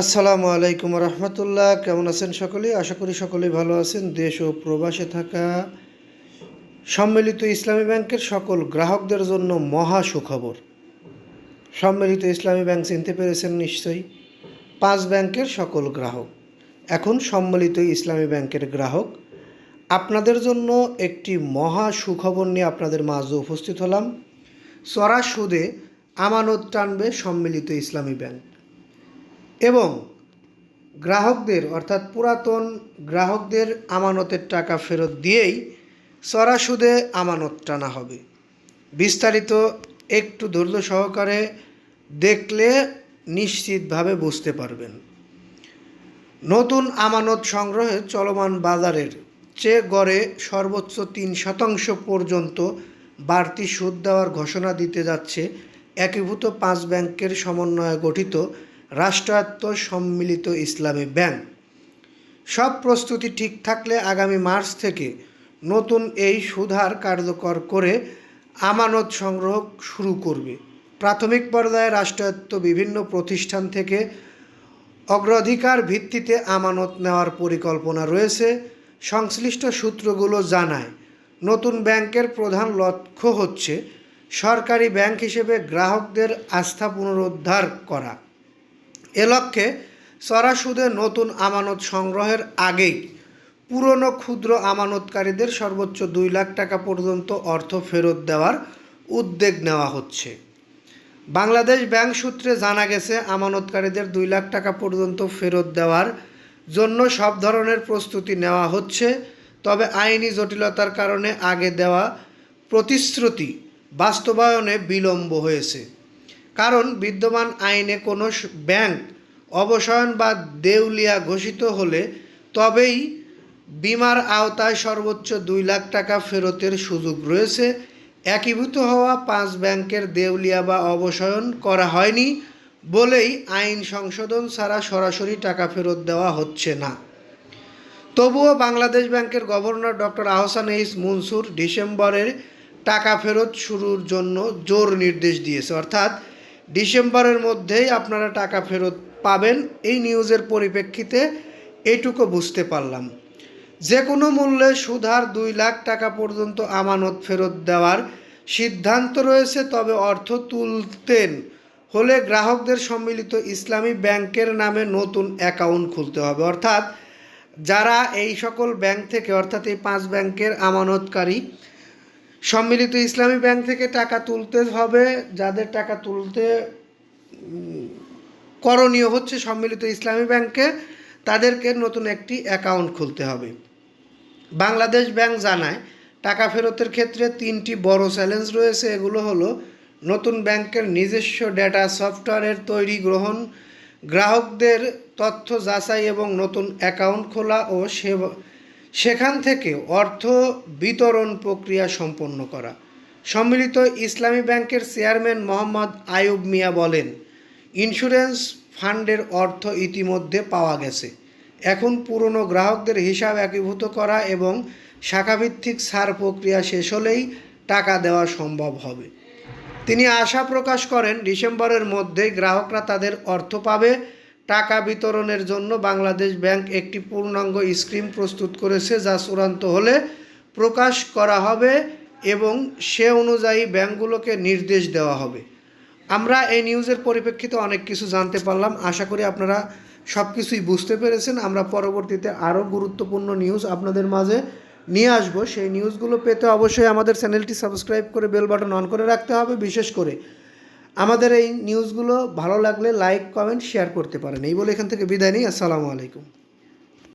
আসসালামু আলাইকুম রহমতুল্লাহ। কেমন আছেন সকলেই আশা করি সকলেই ভালো আছেন। দেশ ও প্রবাসে থাকা সম্মিলিত ইসলামী ব্যাংকের সকল গ্রাহকদের জন্য মহা সুখবর। সম্মিলিত ইসলামী ব্যাংক চিনতে পেরেছেন নিশ্চয়ই। পাঁচ ব্যাংকের সকল গ্রাহক। এখন সম্মিলিত ইসলামী ব্যাংকের গ্রাহক। আপনাদের জন্য একটি মহা সুখবর নিয়ে আপনাদের মাঝে উপস্থিত হলাম। চড়া সুদে আমানত টানবে সম্মিলিত ইসলামী ব্যাংক। এবং গ্রাহকদের, অর্থাৎ পুরাতন গ্রাহকদের আমানতের টাকা ফেরত দিয়েই চড়া সুদে আমানত টানা হবে। বিস্তারিত একটু ধৈর্য সহকারে দেখলে নিশ্চিতভাবে বুঝতে পারবেন। নতুন আমানত সংগ্রহে চলমান বাজারের চেয়ে গড়ে সর্বোচ্চ তিন শতাংশ পর্যন্ত বাড়তি সুদ দেওয়ার ঘোষণা দিতে যাচ্ছে একীভূত পাঁচ ব্যাংকের সমন্বয়ে গঠিত রাষ্ট্রায়ত্ত সম্মিলিত ইসলামী ব্যাংক। সব প্রস্তুতি ঠিক থাকলে আগামী মার্চ থেকে নতুন এই সুধার কার্যকর করে আমানত সংগ্রহ শুরু করবে। প্রাথমিক পর্যায়ে রাষ্ট্রায়ত্ত বিভিন্ন প্রতিষ্ঠান থেকে অগ্রাধিকার ভিত্তিতে আমানত নেওয়ার পরিকল্পনা রয়েছে। সংশ্লিষ্ট সূত্রগুলো জানায়, নতুন ব্যাংকের প্রধান লক্ষ্য হচ্ছে সরকারি ব্যাংক হিসেবে গ্রাহকদের আস্থা পুনরুদ্ধার করা। এ লক্ষ্যে চড়া সুদে নতুন আমানত সংগ্রহের আগেই পুরনো ক্ষুদ্র আমানতকারীদের সর্বোচ্চ দুই লাখ টাকা পর্যন্ত অর্থ ফেরত দেওয়ার উদ্যোগ নেওয়া হচ্ছে। বাংলাদেশ ব্যাংক সূত্রে জানা গেছে, আমানতকারীদের দুই লাখ টাকা পর্যন্ত ফেরত দেওয়ার জন্য সব ধরনের প্রস্তুতি নেওয়া হচ্ছে, তবে আইনি জটিলতার কারণে আগে দেওয়া প্রতিশ্রুতি বাস্তবায়নে বিলম্ব হয়েছে। কারণ বিদ্যমান আইনে কোনো ব্যাংক অবসায়ন বা দেউলিয়া ঘোষিত হলে তবেই বিমার আওতায় সর্বোচ্চ দুই লাখ টাকা ফেরতের সুযোগ রয়েছে। একীভূত হওয়া পাঁচ ব্যাংকের দেউলিয়া বা অবসায়ন করা হয়নি বলেই আইন সংশোধন ছাড়া সরাসরি টাকা ফেরত দেওয়া হচ্ছে না। তবুও বাংলাদেশ ব্যাংকের governor doctor Ahsan H Mansur ডিসেম্বরের টাকা ফেরত শুরুর জন্য জোর নির্দেশ দিয়েছে। অর্থাৎ ডিসেম্বরের মধ্যেই আপনারা টাকা ফেরত পাবেন। এই নিউজের পরিপ্রেক্ষিতে এইটুকু বুঝতে পারলাম। যে কোনো মূল্যে সুধার দুই লাখ টাকা পর্যন্ত আমানত ফেরত দেওয়ার সিদ্ধান্ত রয়েছে, তবে অর্থ তুলতেন হলে গ্রাহকদের সম্মিলিত ইসলামী ব্যাংকের নামে নতুন অ্যাকাউন্ট খুলতে হবে। অর্থাৎ যারা এই সকল ব্যাংক থেকে, অর্থাৎ এই পাঁচ ব্যাংকের আমানতকারী সম্মিলিত ইসলামী ব্যাংক থেকে টাকা তুলতে হবে, যাদের টাকা তুলতে করণীয় হচ্ছে সম্মিলিত ইসলামী ব্যাংকে, তাদেরকে নতুন একটি অ্যাকাউন্ট খুলতে হবে। বাংলাদেশ ব্যাংক জানায়, টাকা ফেরতের ক্ষেত্রে তিনটি বড় চ্যালেঞ্জ রয়েছে। এগুলো হলো, নতুন ব্যাংকের নিজস্ব ডেটা, সফটওয়্যারের তৈরি গ্রহণ, গ্রাহকদের তথ্য যাচাই এবং নতুন অ্যাকাউন্ট খোলা ও সেবা সেখান থেকে অর্থ বিতরণ প্রক্রিয়া সম্পন্ন করা। সম্মিলিত ইসলামী ব্যাংকের চেয়ারম্যান মোহাম্মদ আয়ুব মিয়া বলেন, ইন্স্যুরেন্স ফান্ডের অর্থ ইতিমধ্যে পাওয়া গেছে। এখন পুরনো গ্রাহকদের হিসাব একীভূত করা এবং শাখাভিত্তিক সার প্রক্রিয়া শেষ হলেই টাকা দেওয়া সম্ভব হবে। তিনি আশা প্রকাশ করেন, ডিসেম্বরের মধ্যেই গ্রাহকরা তাদের অর্থ পাবে টাকা বিতরণের জন্য বাংলাদেশ ব্যাংক একটি পূর্ণাঙ্গ স্কিম প্রস্তুত করেছে যা চূড়ান্ত হলে প্রকাশ করা হবে এবং সে অনুযায়ী ব্যাংকগুলোকে নির্দেশ দেওয়া হবে। আমরা এই নিউজের পরিপ্রেক্ষিতে অনেক কিছু জানতে পারলাম। আশা করি আপনারা সব কিছুই বুঝতে পেরেছেন। আমরা পরবর্তীতে আরও গুরুত্বপূর্ণ নিউজ আপনাদের মাঝে নিয়ে আসব। সেই নিউজগুলো পেতে অবশ্যই আমাদের চ্যানেলটি সাবস্ক্রাইব করে বেল বাটন অন করে রাখতে হবে। বিশেষ করে আমাদের এই নিউজগুলো ভালো লাগলে লাইক কমেন্ট শেয়ার করতে পারেন। এই বলে এখান থেকে বিদায় নিই। আসসালামু আলাইকুম।